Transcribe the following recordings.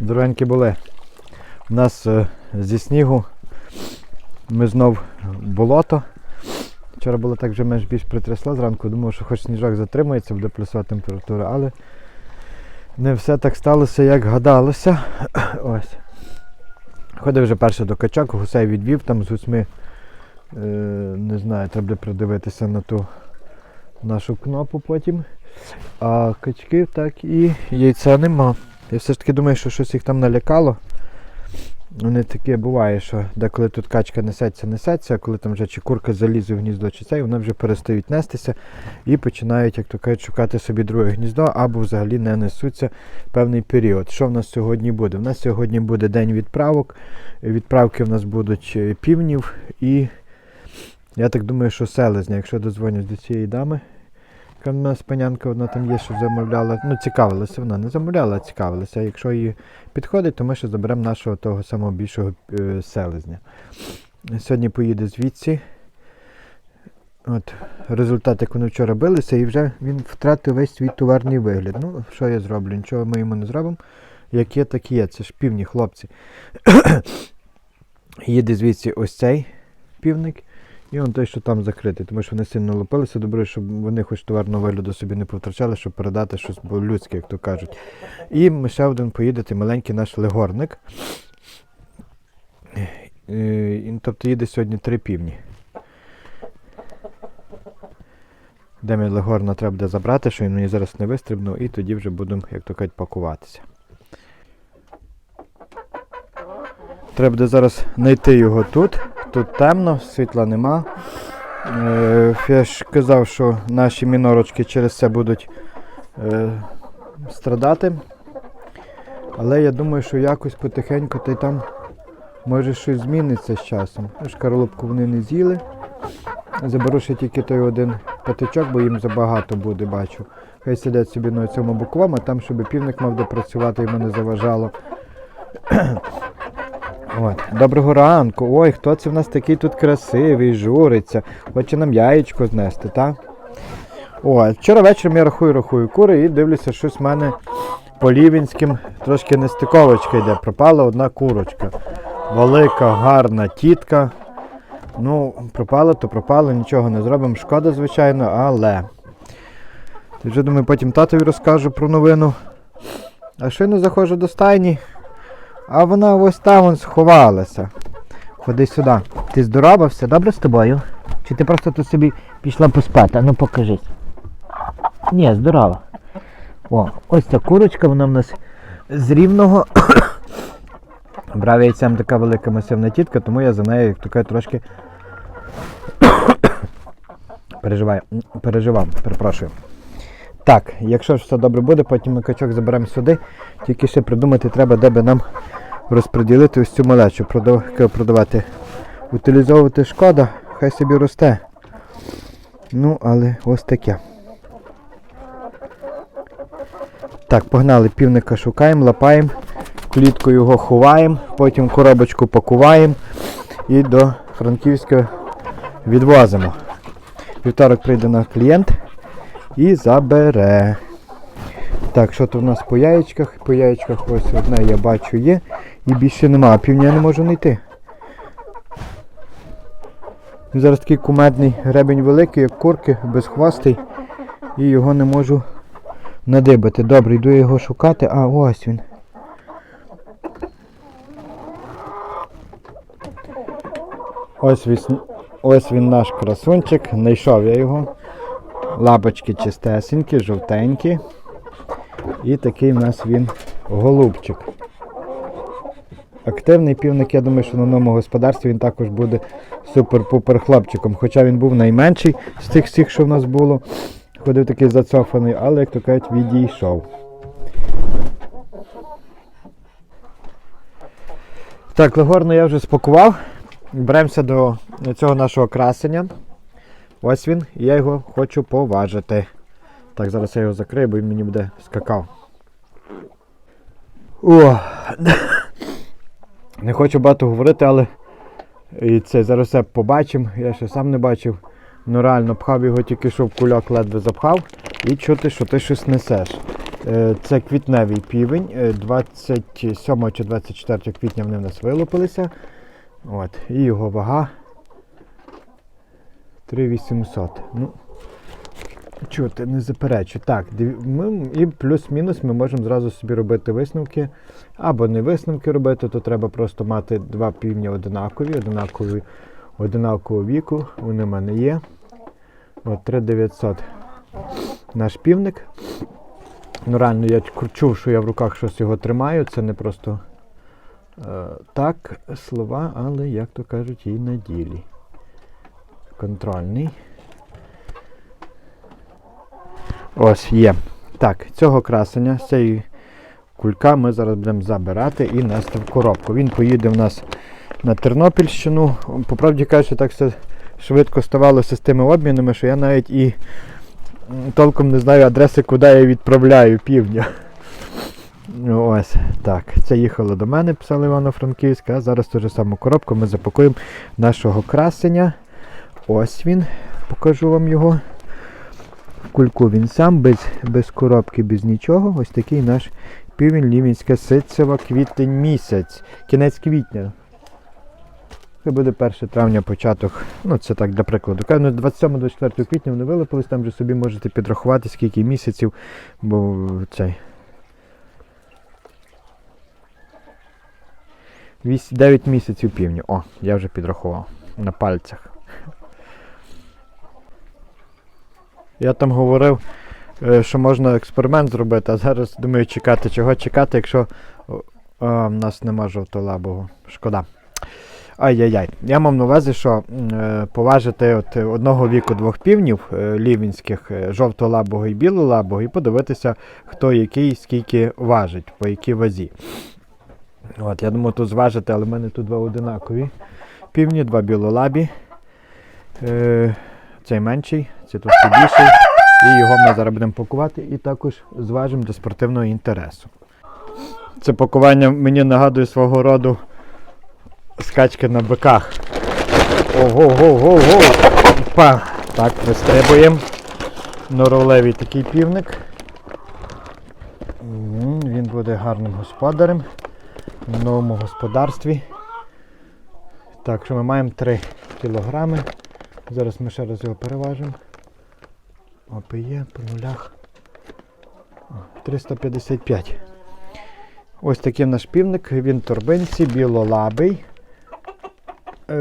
Дорогенькі були. У нас е, зі снігу ми знов болото. Вчора було так вже менш більш притрясло зранку. Думав, що хоч сніжок затримується, буде плюсова температура, але не все так сталося, як гадалося. Ось. Ходив вже перше до качок, гусей відвів там з гусьми. Е, не знаю, треба буде придивитися на ту нашу кнопу потім. А качків так і яйця нема. Я все ж таки думаю, що щось їх там налякало. Вони таке буває, що деколи тут качка несеться, несеться, а коли там вже чи курка залізе в гніздо чи цей, вони вже перестають нестися і починають, як то кажуть, шукати собі друге гніздо або взагалі не несуться певний період. Що в нас сьогодні буде? У нас сьогодні буде день відправок. Відправки в нас будуть е, півнів і я так думаю, що селезня, якщо дозвонюсь до цієї дами. Яка в нас панянка одна там є, що замовляла. Ну, цікавилася вона, не замовляла, а цікавилася. Якщо їй підходить, то ми ще заберемо нашого того самого більшого е, селезня. Сьогодні поїде звідси. От, результат, як вони вчора билися, і вже він втратив весь свій товарний вигляд. Ну, що я зроблю? Нічого ми йому не зробимо. Як є, так є. Це ж півні хлопці. Їде звідси ось цей півник. І он той, що там закритий, тому що вони сильно лопилися, добре, щоб вони хоч товарного вигляду собі не повтрачали, щоб передати щось людське, як то кажуть. І ще один поїде маленький наш легорник. Е, і, Тобто їде сьогодні три півні. Де мені легорна треба буде забрати, що він мені зараз не вистрибнув, і тоді вже будемо, як то кажуть, пакуватися. Треба буде зараз знайти його тут. Тут темно, світла нема. Е, я ж казав, що наші мінорочки через це будуть е, страдати. Але я думаю, що якось потихеньку та там може щось зміниться з часом. Ну, вони не з'їли. Заберу ще тільки той один патичок, бо їм забагато буде, бачу. Хай сидять собі на цьому боковому, а там, щоб півник мав де працювати, йому не заважало. От. Доброго ранку. Ой, хто це в нас такий тут красивий, журиться. Хоче нам яєчко знести, так? О, вчора вечором я рахую, рахую кури і дивлюся, щось в мене по Лівінським трошки нестиковочка йде. Пропала одна курочка. Велика, гарна тітка. Ну, пропало, то пропало, нічого не зробимо. Шкода, звичайно, але. Ти вже думаю, потім татові розкажу про новину. А щойно заходжу до стайні. А вона ось там вон сховалася. Ходи сюди. Ти здорова, все добре з тобою? Чи ти просто тут собі пішла поспати? Ну покажись. Ні, здорова. О, ось ця курочка, вона в нас з рівного. Брав яйцем така велика масивна тітка, тому я за нею, як кажуть, трошки переживаю, переживав, перепрошую. Так, якщо ж все добре буде, потім ми качок заберемо сюди. Тільки ще придумати треба, де би нам розподілити ось цю малечу, продавати. Утилізовувати шкода, хай собі росте. Ну, але ось таке. Так, погнали, півника шукаємо, лапаємо, клітку його ховаємо, потім коробочку пакуваємо і до Франківська відвозимо. Вівторок прийде наш клієнт і забере. Так, що тут у нас по яєчках? По яєчках ось одне я бачу є. І більше нема. А півня не можу знайти. Зараз такий кумедний гребень великий, як курки, безхвостий. І його не можу надибати. Добре, йду його шукати. А, ось він. Ось він, ось він наш красунчик. Знайшов я його. Лапочки чистесенькі, жовтенькі. І такий в нас він голубчик. Активний півник, я думаю, що на новому господарстві він також буде супер-пупер хлопчиком. Хоча він був найменший з тих всіх, що в нас було. Ходив такий зацофаний, але, як то кажуть, відійшов. Так, Легорну я вже спакував. Беремося до цього нашого красення. Ось він, і я його хочу поважити. Так, зараз я його закрию, бо він мені буде скакав. О! Не хочу багато говорити, але і це зараз все побачимо. Я ще сам не бачив. Ну реально пхав його тільки що в кульок ледве запхав і чути, що ти щось несеш. Е, Це квітневий півень. Е, 27 чи 24 квітня вони в нас вилупилися. От. І його вага 3800. Ну, чути, не заперечу. Так, ми, і плюс-мінус ми можемо зразу собі робити висновки. Або не висновки робити, то треба просто мати два півні одинакові, одинакові, одинакового віку. Вони в мене є. От 3900 наш півник. Ну, реально, я чув, що я в руках щось його тримаю. Це не просто е, так слова, але, як то кажуть, і на ділі. Контрольний. Ось є. Так, цього красення, цієї кулька ми зараз будемо забирати і нести в коробку. Він поїде в нас на Тернопільщину. По правді кажучи, так все швидко ставалося з тими обмінами, що я навіть і толком не знаю адреси, куди я відправляю півдня. Ось так. Це їхало до мене, писали Івано-Франківська, а зараз ту ж саму коробку ми запакуємо нашого красення. Ось він, покажу вам його. В кульку він сам, без, без коробки, без нічого. Ось такий наш півень Лівінська ситцева квітень місяць. Кінець квітня. Це буде 1 травня початок. Ну, це так для прикладу. Кажу, 27-24 квітня вони вилипились, там вже собі можете підрахувати, скільки місяців, бо цей. 9 місяців півні. О, я вже підрахував на пальцях. Я там говорив, е, що можна експеримент зробити, а зараз думаю чекати, чого чекати, якщо в нас нема жовтолабого. Шкода. Ай-яй-яй. Я мав на увазі, що е, поважити от одного віку двох півнів е, лівінських, е, жовтолабого і білолабого, і подивитися, хто який скільки важить, по якій вазі. От, я думаю, тут зважити, але в мене тут два одинакові півні, два білолабі. Е, цей менший, цей трошки більший. І його ми зараз будемо пакувати і також зважимо до спортивного інтересу. Це пакування мені нагадує свого роду скачки на биках. Ого-го-го-го! Па! Так, вистрибуємо. Норовлевий такий півник. Він буде гарним господарем в новому господарстві. Так, що ми маємо 3 кілограми. Зараз ми ще раз його переважимо. ОПЄ по нулях. 355. Ось такий наш півник, він в торбинці, білолабий. Е,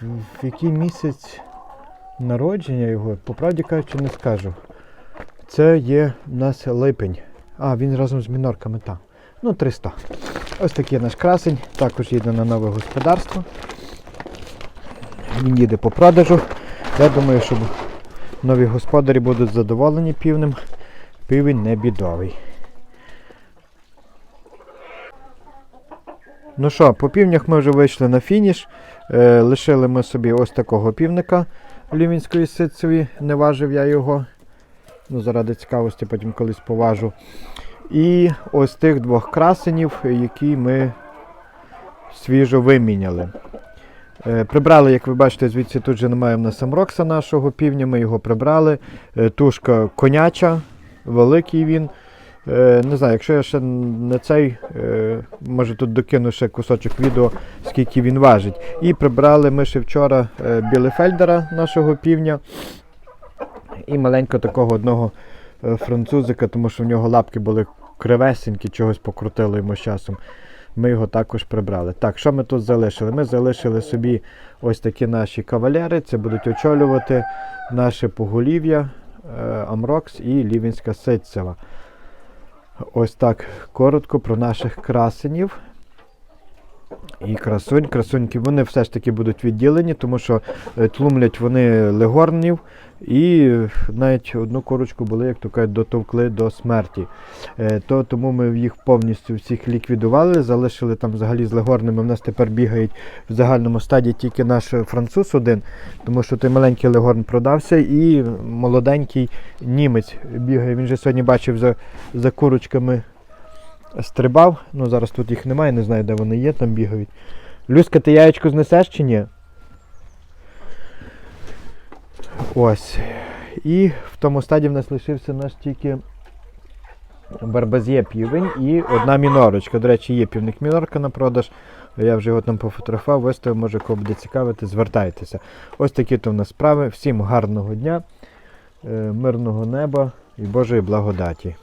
в- в який місяць народження його, по правді кажучи, не скажу. Це є у нас липень. А, він разом з мінорками там. Ну, 300. Ось такий наш красень, також їде на нове господарство. Він їде по продажу. Я думаю, що нові господарі будуть задоволені півнем. Півень не бідовий. Ну що, по півнях ми вже вийшли на фініш. Е, лишили ми собі ось такого півника лівінської ситцеві. Не важив я його. Ну, заради цікавості потім колись поважу. І ось тих двох красенів, які ми свіжо виміняли. Е, Прибрали, як ви бачите, звідси тут же немає в нас самрокса нашого півня, ми його прибрали. Е, Тушка коняча, великий він. Е, Не знаю, якщо я ще на цей, може тут докину ще кусочок відео, скільки він важить. І прибрали ми ще вчора білефельдера нашого півня. І маленько такого одного французика, тому що в нього лапки були кривесенькі, чогось покрутили йому з часом. Ми його також прибрали. Так, що ми тут залишили? Ми залишили собі ось такі наші кавалери. Це будуть очолювати наше поголів'я, е, Амрокс і Лівінська Ситцева. Ось так коротко про наших красенів. І красунь. Красуньки вони все ж таки будуть відділені, тому що е, тлумлять вони легорнів. І е, навіть одну курочку були, як то кажуть, дотовкли до смерті. Е, То, тому ми їх повністю всіх ліквідували, залишили там взагалі з легорними. У нас тепер бігають в загальному стаді тільки наш француз один, тому що той маленький легорн продався, і молоденький німець бігає. Він же сьогодні бачив за, за курочками стрибав. Ну зараз тут їх немає, не знаю, де вони є, там бігають. Люська, ти яєчко знесеш чи ні? Ось. І в тому стаді в нас лишився наш тільки барбазє півень і одна мінорочка. До речі, є півник мінорка на продаж. Я вже його там пофотографував, виставив, може кого буде цікавити, звертайтеся. Ось такі то в нас справи. Всім гарного дня, е, мирного неба і Божої благодаті.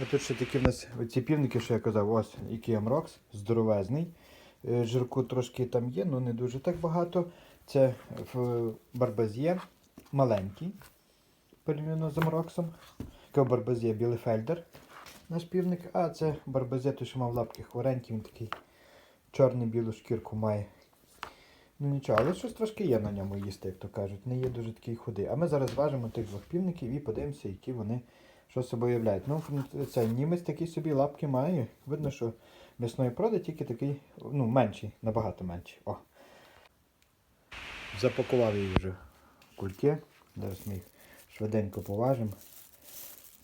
А тут ще такі в нас оці півники, що я казав, ось Ікеам Рокс, здоровезний. Е, Жирку трошки там є, але не дуже так багато. Це в Барбазє маленький, порівняно з Амроксом. Такий Барбазє Білефельдер, наш півник, а це Барбазє, той, що мав лапки хворенький, він такий чорний білу шкірку має. Ну нічого, але щось трошки є на ньому їсти, як то кажуть. Не є дуже такий худий. А ми зараз зважимо тих двох півників і подивимося, які вони що собою являють. Ну, це німець такі собі лапки має. Видно, що м'ясної проди тільки такий ну, менший, набагато менший. О. Запакував її вже в кульки. Зараз ми їх швиденько поважимо.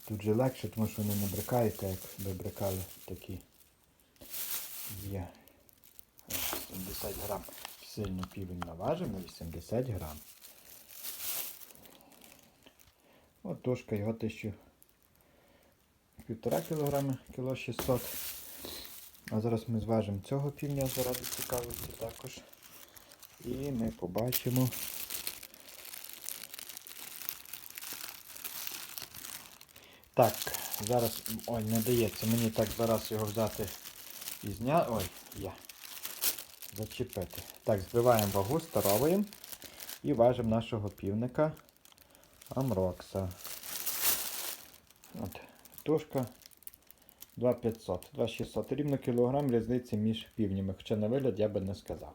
Тут же легше, тому що вони не брикають, так як би брикали такі. Є 70 грам. Сильно півень наважимо, 80 грам. Отушка його тисячу. Півтора кілограми, кіло 600 А зараз ми зважимо цього півня заради цікавості також. І ми побачимо. Так, зараз... Ой, не дається мені так зараз його взяти і зняти. Ой, я. Зачепити. Так, збиваємо вагу, старовуємо і важимо нашого півника Амрокса. От, 2500, 2600. Рівно кілограм різниці між півнями, хоча на вигляд я би не сказав.